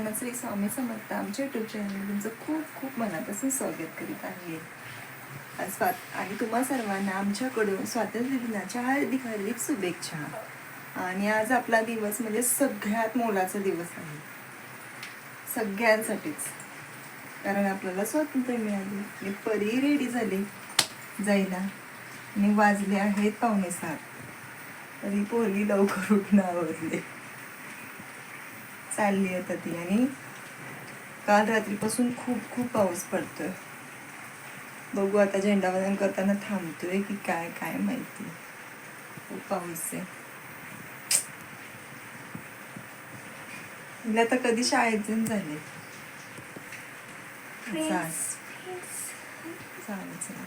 सर्वांना श्री स्वामी समर्थ आमच्या YouTube channel तुमचं खूप खूप मनापासून स्वागत करीत आहे. आज स्वा आणि तुम्हा सर्वांना आमच्याकडून स्वातंत्र्य दिनाच्या हार्दिक हार्दिक शुभेच्छा. आणि आज आपला दिवस म्हणजे सगळ्यात मोलाचा दिवस आहे. सगळ्यांसाठीच. कारण आपल्याला स्वातंत्र्य मिळाले आणि परी रेडी झाली. जायला आणि वाजले आहेत पावणे सात तरी पोरगी लवकर उठणं आवडले चालली होता ती आणि काल रात्रीपासून खूप खूप पाऊस पडतोय. बघू आता झेंडावंदन करताना थांबतोय की काय काय माहिती. खूप पाऊस आहे. म्हणजे आता कधी शाळेत जाऊन झाले? चाल. चालेल चला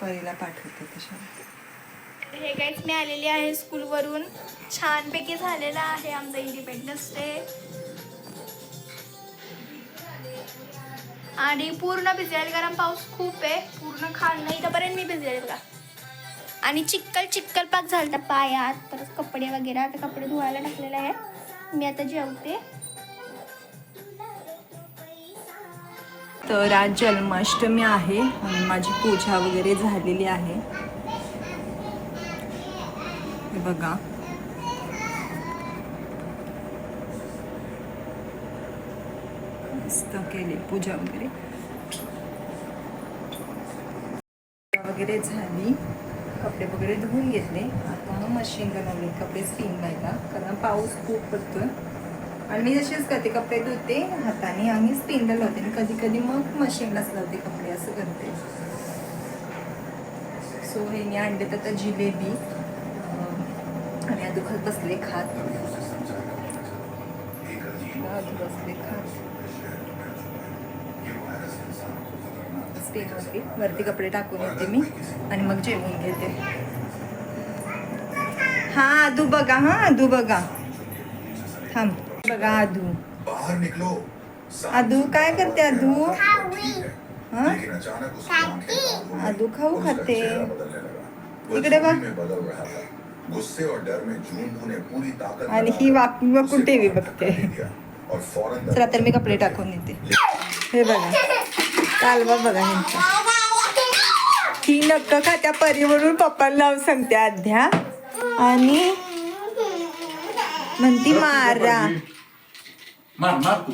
परीला पाठवते शाळेत हे काहीच मी आलेली आहे स्कूलवरून छानपैकी झालेला आहे आमचा इंडिपेंडन्स डे आणि पूर्ण भिजलेल कारण पाऊस खूप आहे. पूर्ण खाल इथंपर्यंत मी भिजलेले का आणि चिक्कल चिक्कल पाक झालं पायात. परत कपडे वगैरे आता कपडे धुवायला टाकलेले आहे मी आता जेवते. तर आज जन्माष्टमी आहे आणि माझी पूजा वगैरे झालेली आहे. हे बघा. मस्त केली पूजा वगैरे. वगैरे झाली. कपडे वगैरे धुवून घेतले. आता मशीन बनवले. कपडे स्पिन व्हायला कारण पाऊस खूप पडतोय. आणि मी जशीच करते. कपडे धुते हाताने आणि स्पिनला लावते. आणि कधी कधी मग मशीनलाच लावते कपडे. असं करते. सो हे मी आणले तर जिलेबी. आणि आधी खात बसले खात. बसले खात. वरती कपडे टाकून येते मी आणि मग जेवून घेते. हा आधू बघा हा आधू बघा. थांब. बघा आधू बाहर निकलो आदू काय करते आदू? हाँ? लेकिन आदू खाऊ खाते. इकडे बघ. गुस्से और डर में जून ने पूरी ताकत आणि ही वाकून टीव्ही बाहर बघते और फौरन चला तर मी कपडे टाकून येते. हे बघा. कालवा बघा ह्यांचा ही नक्क खात्या परी म्हणून पप्पाला नाव सांगते अध्या आणि म्हणती मारा. मार मार तू.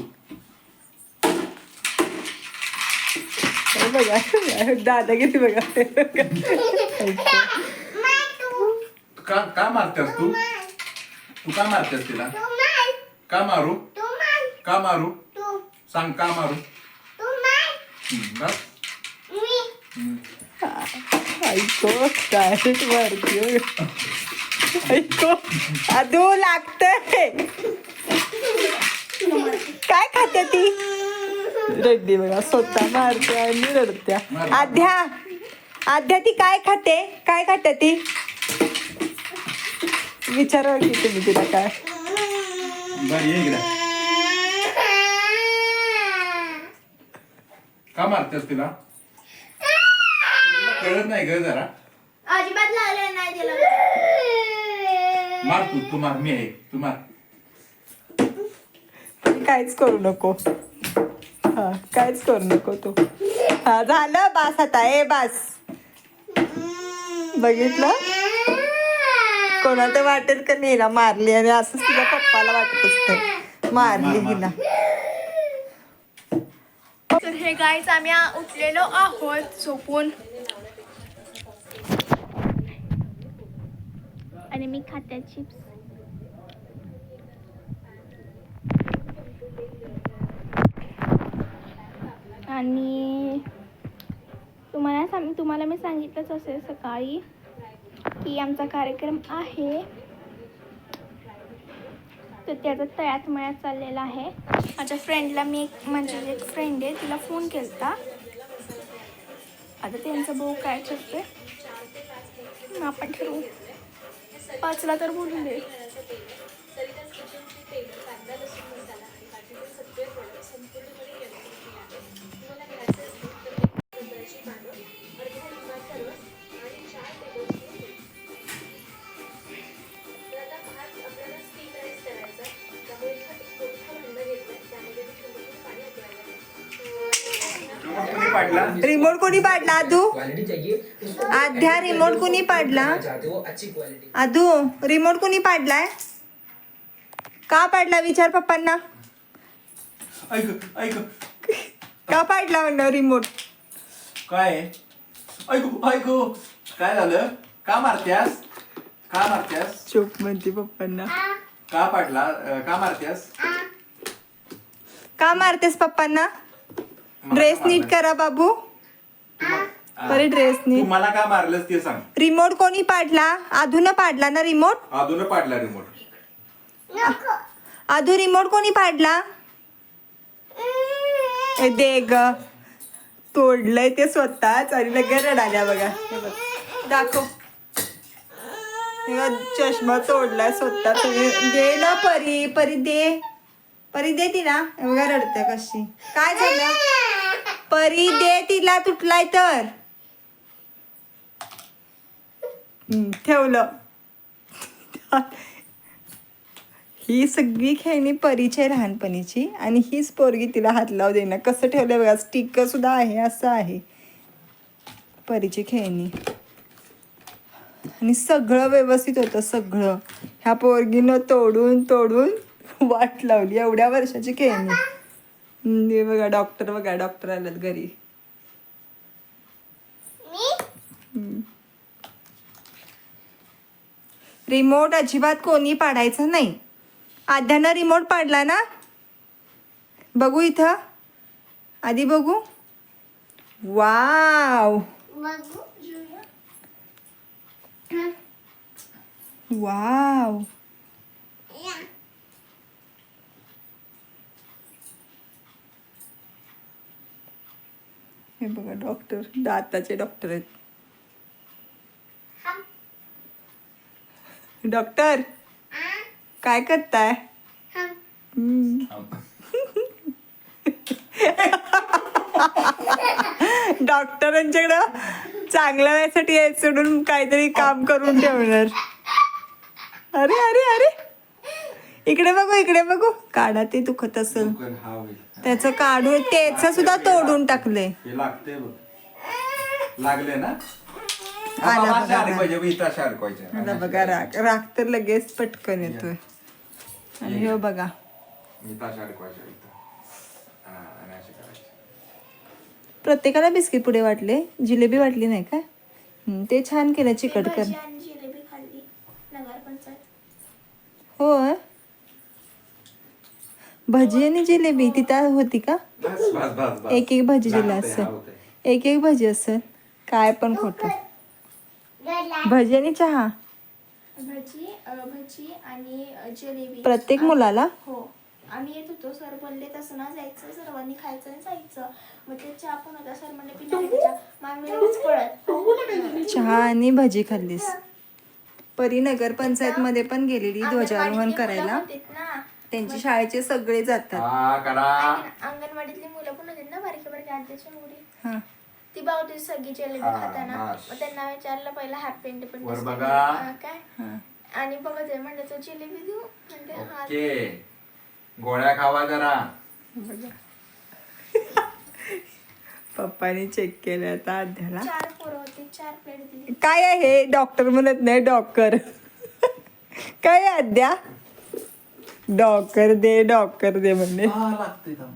हे बघा दादा किती बघा. का का मारतेस तू? तू का मारतेस तिला? का मारू? का मारू? सांग का मारू? हम्म, बस. हम्म. ऐको काय वरती? ऐको अदू लागतंय. काय खाते ती? रडली बघा स्वतः मारते आणि रडत्या. आध्या आध्या ती काय खाते? काय खाते ती? विचारा की तुम्ही तिला काय? बरं ये इकडे. का मारतेस तिला? तुला कळत नाही ग जरा. अजिबात लागले नाही तिला. मार तू तू मार मी आहे तू मार. काहीच करू नको. हा काहीच करू नको तू. हा झालं बास आता ए बास. बघितलं? कोणाला वाटेल का नेला मारली आणि असंच तिच्या पप्पाला वाटत असते मारली हिला. तर हे गाईच आम्ही आ- उठलेलो आहोत झोपून. आणि मी खात्या चिप्स आणि तुम्हाला सांग तुम्हाला मी सांगितलंच असेल सकाळी. की आमचा कार्यक्रम आहे. तर त्याचा तळ्यात मळ्यात चाललेला आहे. माझ्या फ्रेंडला मी एक म्हणजे एक फ्रेंड आहे तिला फोन केलता. आता त्यांचा भाऊ काय ठरते मग आपण ठरवू. पाचला तर बोलून दे. पाडला? रिमोट कोणी पाडला आधू उसको आध्या रिमोट कोणी पाडला? चाहते हो अच्छी क्वालिटी आधू रिमोट कोणी पाडलाय? का पाडला विचार पप्पांना? ऐक ऐक. का पाडला म्हणलं रिमोट? काय? ऐकू ऐकू. काय झालं? का मारत्यास? का मारत्यास? चुप म्हणते पप्पांना. का पाडला? का मारत्यास? का मारतेस पप्पांना? ड्रेस नीट? करा बाबू. बरे ड्रेस तू नीट. मला का मारलंस ते सांग. रिमोट कोणी पाडला? आधून पाडला ना रिमोट अजून पाडला रिमोट आधू रिमोट कोणी पाडला? ए, दे ग. तोडलंय ते स्वतःच आणि लगेच रडाल्या बघा. हे बघ. दाखव. हे बघ, चष्मा तोडलाय स्वतः. दे ना परी परी दे. परी दे तिला. हे बघा रडते कशी. काय झालं? परी दे तिला तुटलाय तर. ठेवलं. ही सगळी खेळणी परीचे लहानपणीची आणि हीच पोरगी तिला हात लावू देणं कसं ठेवलं बघा स्टिकर सुद्धा आहे असं आहे. परीची खेळणी. आणि सगळं व्यवस्थित होतं सगळं. ह्या पोरगीनं तोडून तोडून वाट लावली एवढ्या वर्षाची खेळणी. बघा डॉक्टर बघा डॉक्टर आलेत घरी. रिमोट अजिबात कोणी पाडायचं नाही. आध्यानं रिमोट पाडला ना? बघू इथं. आधी बघू. वाव वाव हे बघा डॉक्टर दाताचे डॉक्टर आहेत. डॉक्टर काय करताय. डॉक्टरांच्याकडं चांगल्या वेळेसाठी यायचं सोडून काहीतरी काम करून ठेवणार. अरे अरे अरे. इकडे बघू इकडे बघू. काढा ते दुखत असेल. हा त्याचं काढून त्याच सुद्धा तोडून टाकलंय. हे लागते बघ. लागले ना? आला बघा. आता राग. राग. तर लगेच पटकन येतोय. आणि हो बघा. प्रत्येकाला बिस्किट पुढे वाटले. जिलेबी वाटली नाही का हम्म, ते छान केलं चिकट कर भजी आणि जिलेबी खाल्ली नगरपंचायत होय भजी आणि जिलेबी तिथं होती का? बस बस बस बस. एक एक भजी हा असेल. एक एक भजी असेल. काय पण खोटं. भजी आणि चहा? भजी अ, भजी आणि अ, जिलेबी. प्रत्येक मुलाला? हो. आम्ही येत होतो सर बोलले तसं ना जायचं सर्वांनी खायचं आणि जायचं. मग ते चहा पण होता सर म्हणले पिणार चहा आणि भजी खाल्लीस. परी नगर पंचायत मध्ये पण गेलेली ध्वजारोहण करायला. त्यांची शाळेचे सगळे जातात. हा करा. अंगणवाडीतली मुलं पण होती ना बारकी बारकी आधीची मुली. हा. ती बावती सगळी जिलेबी हा, खाताना. मग त्यांना विचारलं पहिला हॅपी इंडिपेंडन्स वर डे. बघा. हा, काय? हा. आणि बघत आहे म्हणजे तो जिलेबी देऊ? हा. ओके. गोळ्या खावा जरा. पप्पाने चेक केलं आता अध्याला. चार पोरं होती चार प्लेट दिली. काय आहे? डॉक्टर म्हणत नाही डॉक्टर. काय आहे अद्या डॉक्टर दे डॉक्टर दे म्हणणे हा, थांब.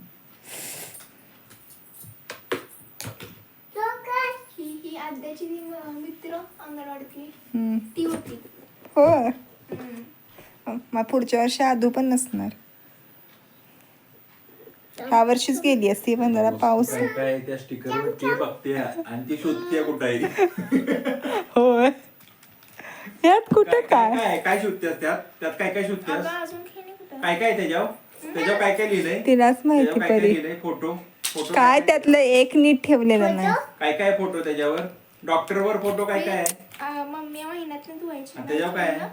ही ही आद्याची मित्र अंगणवाडीतली. ती होती. हो. मग पुढच्या वर्षी आदू पण नसणार. ह्या वर्षीच गेली असती पण जरा पाऊस. काय काय त्या स्टिकर वर? ते बघते आणि ती शोधते कुठं आहे. होय. यात कुठं काय काय शोधतेस त्यात? त्यात काय काय शोधतेस? अगं अजून कुठं काय काय त्याच्यावर? त्याच्यावर काय काय लिहिलंय? तिलाच माहिती त्याच्यावर काय काय परी लिहिलंय? फोटो. फोटो काय त्यातलं एक नीट ठेवलेलं नाही. काय काय फोटो त्याच्यावर? डॉक्टर वर फोटो काय काय आहे? आ, मम्मी महिन्यातून धुवायची. आणि त्याच्यावर काय आहे?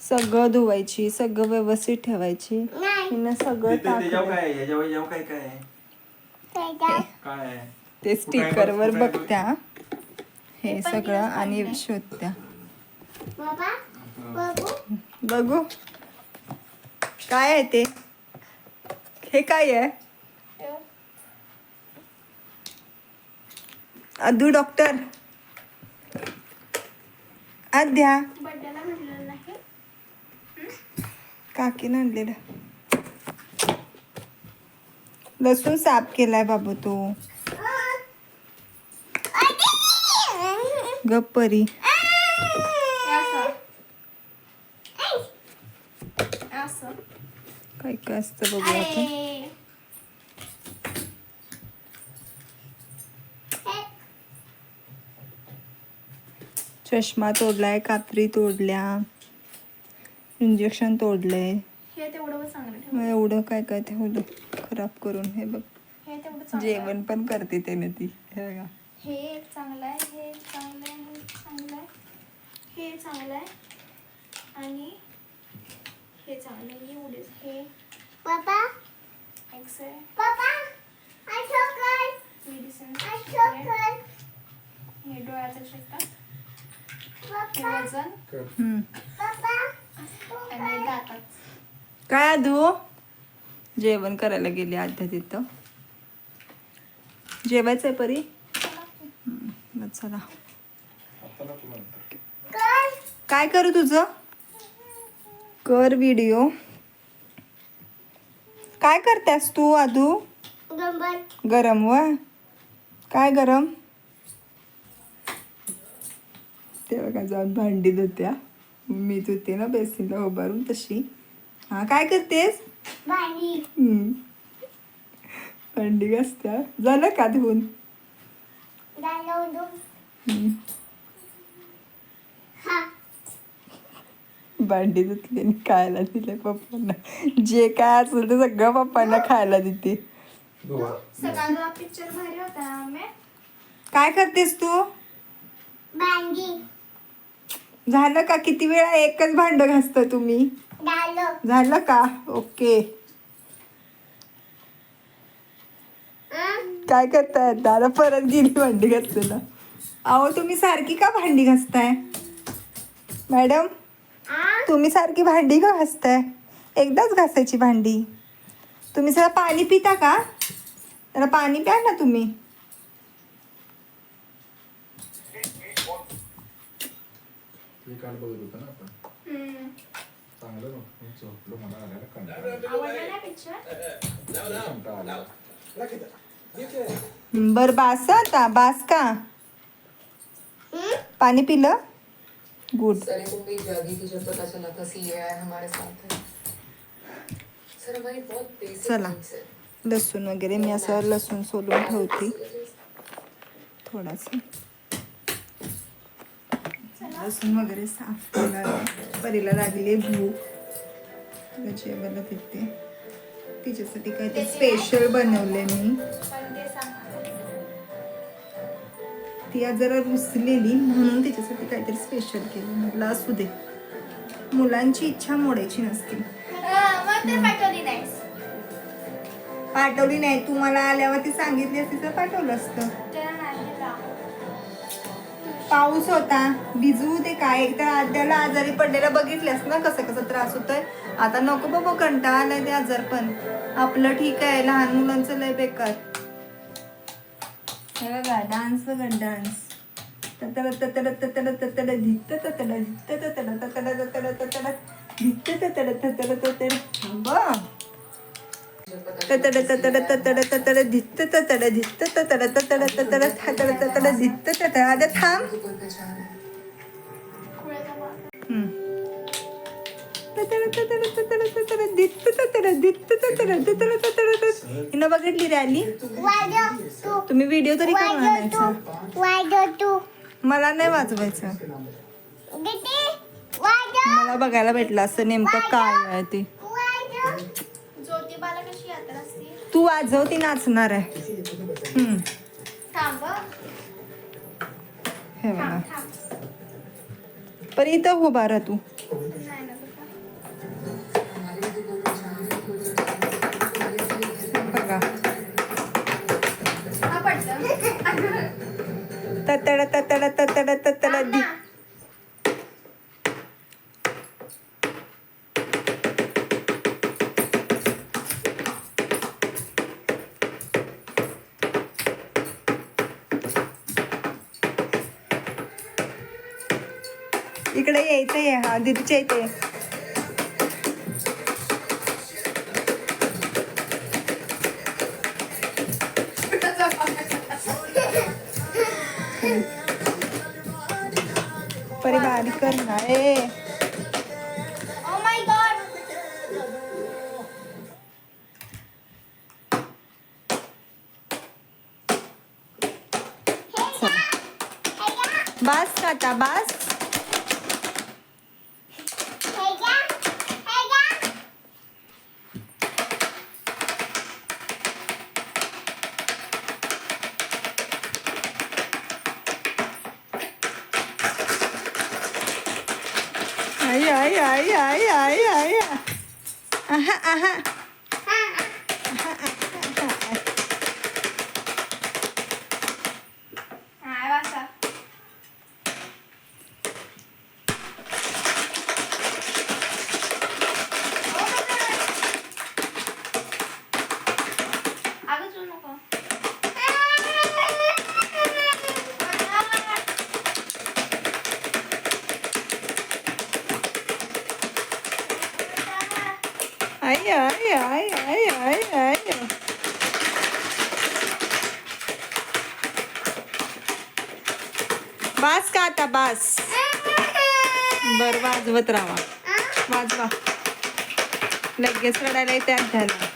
सगळं धुवायची सगळं व्यवस्थित ठेवायची. हिनं सगळं तिथे त्याच्यावर टाकलं काय आहे? याच्यावर याच्यावर काय काय आहे? काय आहे? ते स्टिकर वर बघत्या. हे सगळं आणि शोधत्या. बघू. काय आहे ते? हे काय आहे? अदू डॉक्टर आद्या. काकीनं आणलेलं. लसूण साफ केलाय बाबू तो. गप्परी हे असं असं काय काय असतं बघू आपण चष्मा तोडलाय कात्री तोडल्या इंजेक्शन तोडलंय. हे एवढं काय काय ठेवलं? खराब करून हे बघ. हे. जेवण पण करते त्याने ती हे बघा. हे एक चांगलं आहे हे चांगलं आहे हे चांगलं आहे हे चांगलं आहे. आणि हे चांगलं आहे एवढेच हे Papa, एक्स आहे Papa, I chocolate, medicine I chocolate, हे. डोळ्याचं चेकअप हे Papa, वजन हम्म. Papa, आणि दातात काय आधू जेवण करायला गेली आध्या तिथं. जेवायचंय परी? हम्म, मग चला. girl, काय करू तुझं? कर व्हिडिओ काय करतेस तू आधू गरम व काय गरम? ते बघा जाऊन भांडी धुत्या. मी धुते ना बेसिनला उभारून तशी. हा काय करतेस. भांडी. घासत्या. झालं का धुवून? भांडी धुतली आणि खायला दिले पप्पांना. जे काय असेल ते सगळं पप्पांना खायला देते. पिक्चर भारी होता काय करतेस तू? झालं का? किती वेळा एकच भांड घासता तुम्ही? झालं. का? ओके? काय करताय? दादा परत गेली भांडी घासायला. अहो तुम्ही सारखी का भांडी घासताय? मॅडम? तुम्ही सारखी भांडी का घासताय? एकदाच घासायची भांडी. तुम्ही सगळं पाणी पिता का? जरा पाणी प्या ना तुम्ही. हे बर बास आता बास का? पाणी पिलं? गुड सर को भी जागी थी जब पता चला था सी हमारे साथ है। सर हमारी बहुत बेसिक चला. लसूण वगैरे मी असं लसूण सोलून ठेवते थोडासा लसूण वगैरे साफ केला परीला लागली भूक जेवायला देते तिच्यासाठी काहीतरी स्पेशल बनवले मी ते आज जरा रुसलेली म्हणून तिच्यासाठी काहीतरी स्पेशल केलं. म्हटलं असू दे. मुलांची इच्छा मोडायची नसते. पाठवली नाही. तू मला आल्यावर ती सांगितली असती तर पाठवलं असतं. पाऊस होता. भिजू ते काय एक तर आद्याला आजारी पडलेला बघितल्यास ना कसं कसं त्रास होतोय? आता नको बाबा कंटाळा आलाय ते आजार पण. आपलं ठीक आहे. लहान मुलांचं लय बेकार. हे बघा डान्स बघा डान्स ततड ततड ततड ततड धित्त ततड धित्त ततड ततड ततड ततड धित्त ततड ततड ततड थांबा ततड ततड ततड ततड धित्त ततड धित्त ततड ततड ततड ततड ततड धित्त ततड आता थांब मुझे कोई पहचान है खुळ्याचा बाप. हम्म. ततड ततड ततड ततड धित्त ततड धित्त ततड ततड ततड ततड. हिनं बघितली रॅली? तुम्ही व्हिडिओ तरी करून आणायचा मला नाही वाजवायचं. मला बघायला भेटलं असं नेमकं काय आहे ते. तू वाजव ती नाचणार आहे. हं. बघा. पण इथं उभा राहा तू. ततड ततड ततड ततड इकडे यायचं आहे हा दीदीच्या इथे ये. परी बारीक yeah, yeah, yeah, yeah, yeah. Uh-huh, uh-huh. आई आई आई आई आई आई बास का आता बास? बर वाजवत राहा. वाजवा. लगेच रडायला तयार झाला.